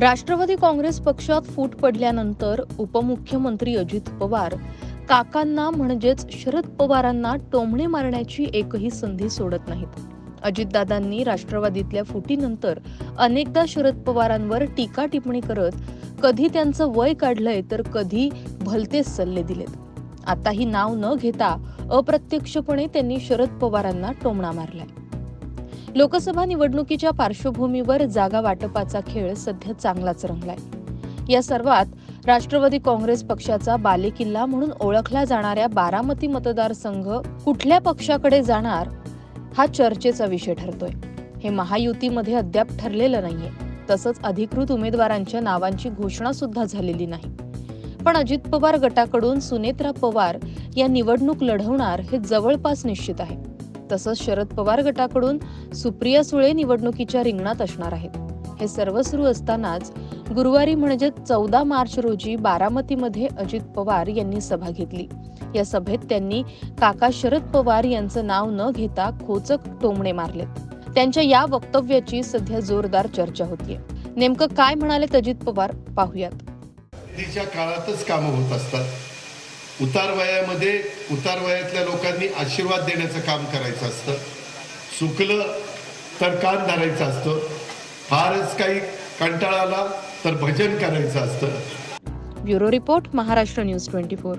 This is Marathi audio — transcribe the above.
राष्ट्रवादी काँग्रेस पक्षात फूट पडल्यानंतर उपमुख्यमंत्री अजित पवार काकांना म्हणजेच शरद पवारांना टोमणे मारण्याची एकही संधी सोडत नाहीत. अजितदादांनी राष्ट्रवादीतल्या फुटीनंतर अनेकदा शरद पवारांवर टीका टिप्पणी करत कधी त्यांचं वय काढलंय तर कधी भलतेच सल्ले दिलेत. आताही नाव न घेता अप्रत्यक्षपणे त्यांनी शरद पवारांना टोमणा मारलाय. लोकसभा निवडणुकीच्या पार्श्वभूमीवर जागा वाटपाचा खेळ सध्या चांगलाच रंगलाय. या सर्वात राष्ट्रवादी काँग्रेस पक्षाचा बालेकिल्ला म्हणून ओळखला जाणाऱ्या बारामती मतदारसंघ कुठल्या पक्षाकडे जाणार हा चर्चेचा विषय ठरतोय. हे महायुतीमध्ये अद्याप ठरलेलं नाहीये. तसंच अधिकृत उमेदवारांच्या नावांची घोषणा सुद्धा झालेली नाही. पण अजित पवार गटाकडून सुनेत्रा पवार या निवडणूक लढवणार हे जवळपास निश्चित आहे. तसंच शरद पवार गटाकडून सुप्रिया सुळे निवडणुकीच्या रिंगणात असणार आहेत. हे सर्व सुरू असतानाच गुरुवारी म्हणजे चौदा मार्च रोजी बारामतीमध्ये अजित पवार यांनी सभा घेतली. या सभेत त्यांनी काका शरद पवार यांचं नाव न घेता खोचक टोमणे मारलेत त्यांच्या या वक्तव्याची सध्या जोरदार चर्चा होतीये. नेमकं काय म्हणालेत अजित पवार? पाहुयात. काळातच कामं होत असतात. उतार वयामध्ये उतार वयातल्या लोकांनी आशीर्वाद देण्याचं काम करायचं असतं. चुकलं तर कान धरायचं असतं. फारच काही कंटाळा आला तर भजन करायचं असतं. Bureau report Maharashtra news twenty four.